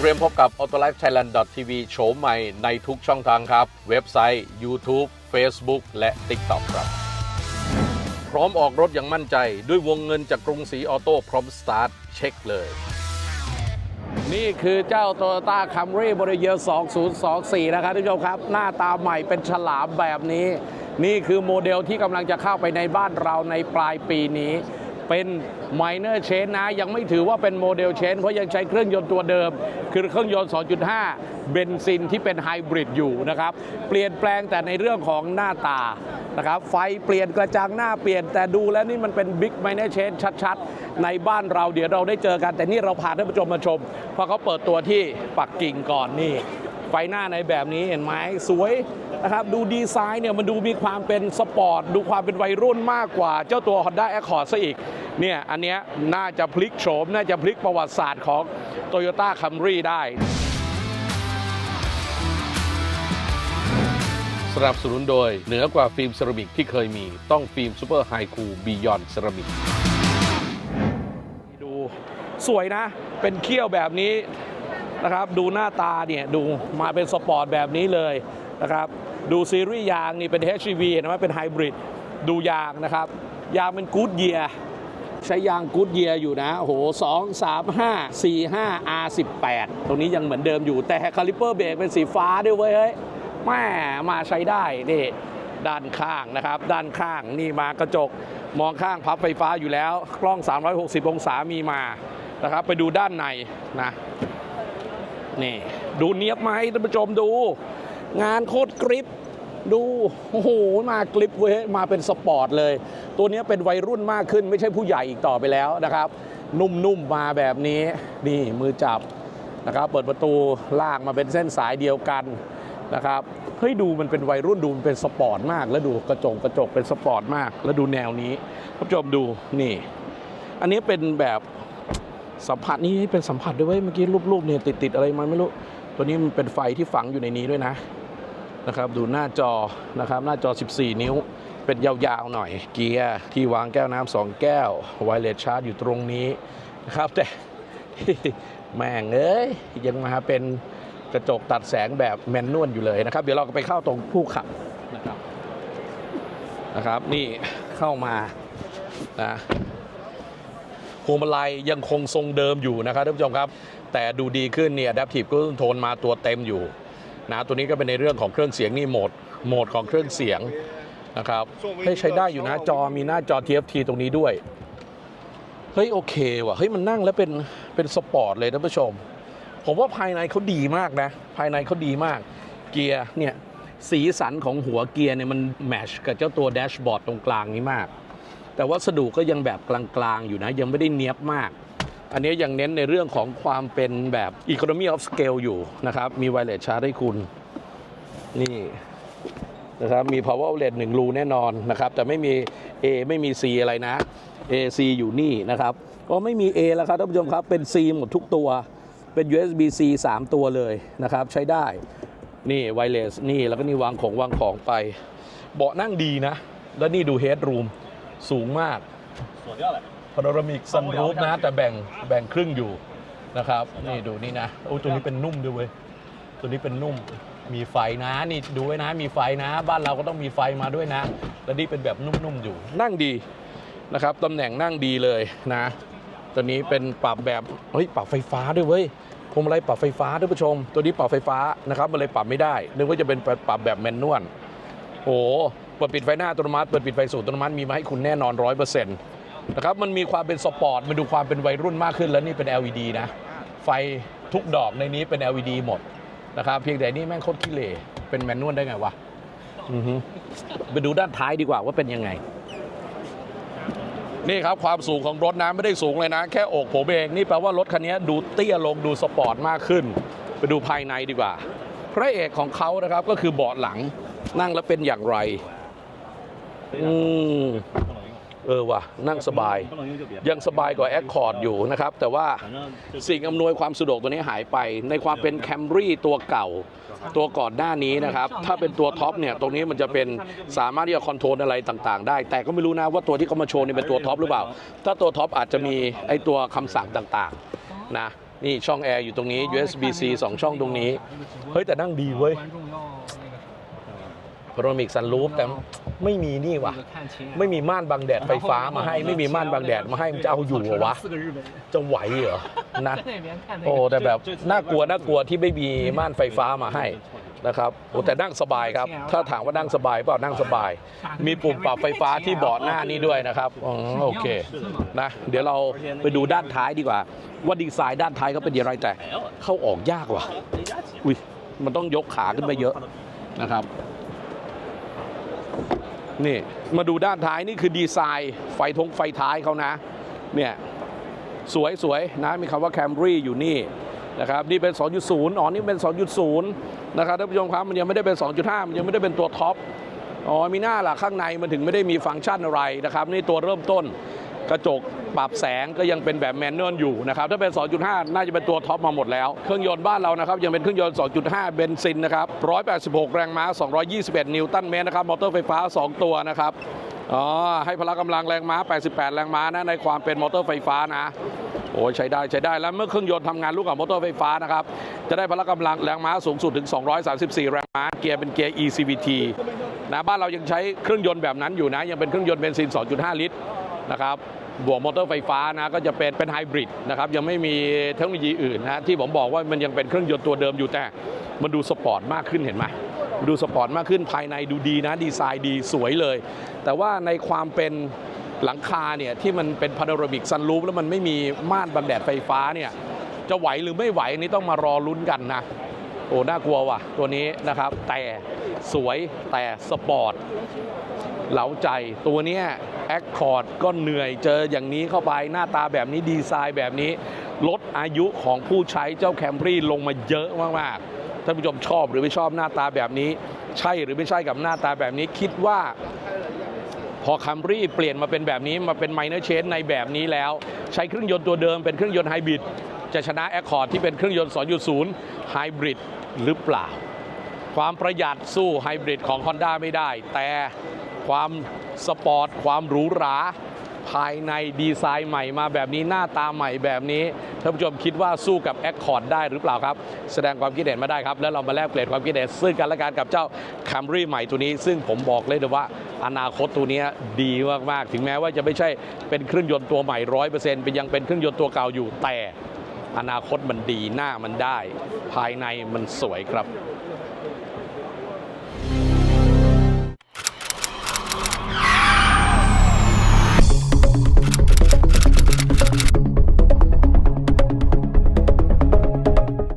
เตรียมพบกับ autolifethailand.tv โฉมใหม่ในทุกช่องทางครับ เว็บไซต์ YouTube Facebook และ TikTok ครับ พร้อมออกรถอย่างมั่นใจ ด้วยวงเงินจากกรุงศรีออโต้พร้อมสตาร์ทเช็คเลย นี่คือเจ้า Toyota Camry b o r e r 2024 นะครับท่านผู้ชมครับ หน้าตาใหม่เป็นฉลามแบบนี้ นี่คือโมเดลที่กำลังจะเข้าไปในบ้านเราในปลายปีนี้ เป็น minor change นะ ยังไม่ถือว่าเป็นโมเดล change เพราะยังใช้เครื่องยนต์ตัวเดิม คือเครื่องยนต์ 2.5 เบนซินที่เป็นไฮบริดอยู่นะครับ เปลี่ยนแปลงแต่ในเรื่องของหน้าตานะครับไฟเปลี่ยนกระจังหน้าเปลี่ยนแต่ดูแล้วนี่มันเป็นบิ๊กไมเน r เชนชัดๆ ในบ้านเราเดี๋ยวเราได้เจอกัน แต่นี่เราพาท่านผู้ชมมาชม เพราะเขาเปิดตัวที่ปักกิ่งก่อนนี่ ไฟหน้าในแบบนี้เห็นไหมสวยนะครับดูดีไซน์เนี่ยมันดูมีความเป็นสปอร์ตดูความเป็นวัยรุ่นมากกว่า เจ้าตัว Honda Accord ซะอีกเนี่ยอันเนี้ยน่าจะพลิกโฉม น่าจะพลิกประวัติศาสตร์ของ Toyota Camry ได้สนับสนุนโดย เหนือกว่าฟิล์มเซรามิกที่เคยมีต้องฟิล์มซูเปอร์ไฮคูบียอนเซรามิกดูสวยนะ เป็นเขี้ยวแบบนี้ นะครับ ดูหน้าตาเนี่ยดูมาเป็นสปอร์ตแบบนี้เลยนะครับ ดูซีรีส์ยางนี่เป็น HEV เห็นะว่เป็นไฮบริดดูยางนะครับ ยางเป็นกู๊ดเยียใช้ยางกู๊ดเยียอยู่นะโหสองสามห้าสี่ห้า R18 ตรงนี้ยังเหมือนเดิมอยู่ แต่คาลิปเปอร์เบรกเป็นสีฟ้าด้วยเว้ยเฮ้ยแม่มาใช้ได้นี่ด้านข้างนะครับ ด้านข้างนี่มากระจกมองข้างพับไฟฟ้าอยู่แล้ว กล้อง 360 องศามีมานะครับ ไปดูด้านในนะ นี่ ดูเนียบไหมท่านผู้ชมดู งานโคตรกริปดู โอ้โห มากริปเว้ยมาเป็นสปอร์ตเลย ตัวนี้เป็นวัยรุ่นมากขึ้น ไม่ใช่ผู้ใหญ่อีกต่อไปแล้วนะครับ นุ่มๆมาแบบนี้ นี่มือจับนะครับ เปิดประตูลากมาเป็นเส้นสายเดียวกันนะครับ เฮ้ยดูมันเป็นวัยรุ่นดูมันเป็นสปอร์ตมาก แล้วดูกระจกกระจกเป็นสปอร์ตมาก แล้วดูแนวนี้ท่านผู้ชมดูนี่ อันนี้เป็นแบบ สัมผัสนี่เป็นสัมผัสด้วยเวยเมื่อกี้รูปๆเนี่ยติดๆอะไรมาไม่รู้ ตัวนี้มันเป็นไฟที่ฝังอยู่ในนี้ด้วยนะนะครับ ดูหน้าจอนะครับ หน้าจอ 14 นิ้ว เป็นยาวๆหน่อย เกียร์ที่วางแก้วน้ำสองแก้วไวเลสชาร์จอยู่ตรงนี้นะครับแต่แม่งเอ้ยยังมาเป็นกระจกตัดแสงแบบแมนนวลอยู่เลยนะครับ เดี๋ยวเราก็ไปเข้าตรงผู้ขับนะครับนะครับ นี่เข้ามานะ วงมาลัยยังคงทรงเดิมอยู่นะครับท่านผู้ชมครับ แต่ดูดีขึ้นเนี่ย Adaptive Cruise Control มาตัวเต็มอยู่นะตัวนี้ก็เป็นในเรื่องของเครื่องเสียงนี่โหมดโหมดของเครื่องเสียงนะครับเฮ้ยใช้ได้อยู่นะจอมีหน้าจอ TFT ตรงนี้ด้วยเฮ้ยโอเคว่ะเฮ้ยมันนั่งแล้วเป็นเป็นสปอร์ตเลยท่านผู้ชม ผมว่าภายในเขาดีมากนะ ภายในเขาดีมาก เกียร์เนี่ยสีสันของหัวเกียร์เนี่ยมันแมชกับเจ้าตัวแดชบอร์ดตรงกลางนี้มาก แต่วัสดุก็ยังแบบกลางๆ อยู่นะ ยังไม่ได้เนี้ยบมาก อันนี้ยังเน้นในเรื่องของความเป็นแบบ Economy of Scale อยู่นะครับ มีไวเลสชาร์จให้คุณ นี่นะครับ มี power outlet หนึ่งรูแน่นอนนะครับ แต่ไม่มี A ไม่มี C อะไรนะ A C อยู่นี่นะครับ ก็ไม่มี A แล้วครับท่านผู้ชมครับ เป็น C หมดทุกตัว เป็น USB C 3 ตัวเลยนะครับ ใช้ได้ นี่ไวเลสนี่แล้วก็นี่วางของวางของไป เบาะนั่งดีนะ แล้วนี่ดูเฮดรูม สูงมากส่วนเยอะแหละ พาโนรามิกซันรูฟนะ แต่แบ่งแบ่งครึ่งอยู่นะครับ นี่ดูนี่นะโอ้ตัวนี้เป็นนุ่มด้วยเว้ยตัวนี้เป็นนุ่มมีไฟนะนี่ดูไว้นะมีไฟนะ บ้านเราก็ต้องมีไฟมาด้วยนะ แล้วนี่เป็นแบบนุ่มๆอยู่ นั่งดีนะครับตำแหน่งนั่งดีเลยนะตัวนี้เป็นปรับแบบเฮ้ยปรับไฟฟ้าด้วยเว้ยพวงมาลัยปรับไฟฟ้าท่านผู้ชม ตัวนี้ปรับไฟฟ้านะครับมันเลยปรับไม่ได้นึกว่าจะเป็นปรับแบบแมนนวลโอ้โห เปิดปิดไฟหน้าอัตโนมัติเปิดปิดไฟสูตรอัตโนมัติมีมาให้คุณแน่นอนร้อยเปอร์เซ็นต์นะครับมันมีความเป็นสปอร์ตมันดูความเป็นวัยรุ่นมากขึ้นแล้วนี่เป็น LED นะ ไฟทุกดอกในนี้เป็น LED หมดนะครับเพียงแต่นี่แม่งโคตรขี้เหร่เป็นแมนนวลได้ไงวะไปดูด้านท้ายดีกว่าว่าเป็นยังไง นี่ครับความสูงของรถนะไม่ได้สูงเลยนะ แค่อกผมเองนี่แปลว่ารถคันนี้ดูเตี้ยลงดูสปอร์ตมากขึ้น ไปดูภายในดีกว่า พระเอกของเขานะครับก็คือเบาะหลังนั่งแล้วเป็นอย่างไร อืมเออว่ะนั่งสบาย ยังสบายกว่าแอคคอร์ดอยู่นะครับ แต่ว่าสิ่งอำนวยความสะดวกตัวนี้หายไป ในความเป็นแคมรี่ตัวเก่า ตัวก่อนหน้านี้นะครับ ถ้าเป็นตัวท็อปเนี่ย ตรงนี้มันจะเป็นสามารถที่จะคอนโทรลอะไรต่างๆ ได้ แต่ก็ไม่รู้นะว่าตัวที่เขามาโชว์นี่เป็นตัวท็อปหรือเปล่า ถ้าตัวท็อปอาจจะมีไอตัวคำสั่งต่างๆ นะ นี่ช่องแอร์อยู่ตรงนี้ USB C 2 ช่องตรงนี้ เฮ้ยแต่นั่งดีเว้ย พาโนมิกซันรูฟแต่ไม่มีนี่ว่ะ ไม่มีม่านบังแดดไฟฟ้ามาให้ ไม่มีม่านบังแดดมาให้มันจะเอาอยู่เหรอวะ จะไหวเหรอนะโอ้แต่แบบน่ากลัวน่ากลัวที่ไม่มีม่านไฟฟ้ามาให้นะครับโอ้แต่นั่งสบายครับ ถ้าถามว่านั่งสบายเปล่านั่งสบาย มีปุ่มปรับไฟฟ้าที่เบาะหน้านี้ด้วยนะครับโอเคนะเดี๋ยวเราไปดูด้านท้ายดีกว่า ว่าดีไซน์ด้านท้ายเขาเป็นยังไงแต่ เข้าออกยากว่ะอุ้ยมันต้องยกขาขึ้นไปเยอะนะครับ นี่มาดูด้านท้ายนี่คือดีไซน์ไฟทงไฟท้ายเขานะเนี่ยสวยสวยนะมีคำว่าแคมรี่อยู่นี่นะครับนี่เป็น 2.0 อ๋อ นี่เป็น 2.0 นะครับท่านผู้ชมครับมันยังไม่ได้เป็น 2.5 มันยังไม่ได้เป็นตัวท็อปอ๋อมีหน้าล่ะข้างในมันถึงไม่ได้มีฟังก์ชันอะไรนะครับ นี่ตัวเริ่มต้น กระจกปรับแสงก็ยังเป็นแบบแมนนวลอยู่นะครับถ้าเป็น 2.5 น่าจะเป็นตัวท็อปมาหมดแล้ว เครื่องยนต์บ้านเรานะครับยังเป็นเครื่องยนต์ 2.5 เบนซินนะครับ 186 แรงม้า 221 นิวตันเมตรนะครับ มอเตอร์ไฟฟ้า 2 ตัวนะครับอ๋อให้พละกำลังแรงม้า 88 แรงม้านะในความเป็นมอเตอร์ไฟฟ้านะโอ้ยใช้ได้ใช้ได้แล้วเมื่อเครื่องยนต์ทำงานร่วมกับมอเตอร์ไฟฟ้านะครับจะได้พละกำลังแรงม้าสูงสุดถึง 234 แรงม้าเกียร์เป็นเกียร์ ECVT นะบ้านเรายังใช้เครื่องยนต์แบบนั้นอยู่นะ ยังเป็นเครื่องยนต์เบนซิน 2.5 ลิตร นะครับบวกมอเตอร์ไฟฟ้านะก็จะเป็นเป็นไฮบริดนะครับยังไม่มีเทคโนโลยีอื่นนะที่ผมบอกว่ามันยังเป็นเครื่องยนต์ตัวเดิมอยู่แต่มันดูสปอร์ตมากขึ้นเห็นไหมดูสปอร์ตมากขึ้นภายในดูดีนะดีไซน์ดีสวยเลย แต่ว่าในความเป็นหลังคาเนี่ยที่มันเป็นพาโนรามิกซันรูฟแล้วมันไม่มีม่านบังแดดไฟฟ้าเนี่ยจะไหวหรือไม่ไหวนนี้ต้องมารอลุ้นกันนะโอ้น่ากลัวว่ะตัวนี้นะครับแต่สวยแต่สปอร์ตเหลาใจตัวเนี้ย แอคคอร์ดก็เหนื่อยเจออย่างนี้เข้าไปหน้าตาแบบนี้ดีไซน์แบบนี้ ลดอายุของผู้ใช้เจ้าแคมรี่ลงมาเยอะมากๆท่านผู้ชมชอบหรือไม่ชอบหน้าตาแบบนี้ ใช่หรือไม่ใช่กับหน้าตาแบบนี้คิดว่าพอคัมรี่เปลี่ยนมาเป็นแบบนี้มาเป็นไมเนอร์เชนในแบบนี้แล้ว ใช้เครื่องยนต์ตัวเดิมเป็นเครื่องยนต์ไฮบริดจะชนะแอคคอร์ดที่เป็นเครื่องยนต์ 2.0 ไฮบริดหรือเปล่า ความประหยัดสู้ไฮบริดของ Honda ไม่ได้ แต่ ความสปอร์ต ความหรูหรา ภายในดีไซน์ใหม่มาแบบนี้หน้าตาใหม่แบบนี้ท่านผู้ชมคิดว่าสู้กับ Accord ได้หรือเปล่าครับ แสดงความคิดเห็นมาได้ครับ แล้วเรามาแลกเปลี่ยนความคิดเห็นซึ่งกันและกันกับเจ้า Camry ใหม่ตัวนี้ ซึ่งผมบอกเลยนะว่าอนาคตตัวนี้ดีมากๆ ถึงแม้ว่าจะไม่ใช่เป็นเครื่องยนต์ตัวใหม่ร้อยเปอร์เซ็นต์เป็นยังเป็นเครื่องยนต์ตัวเก่าอยู่แต่อนาคตมันดีหน้ามันได้ ภายในมันสวยครับ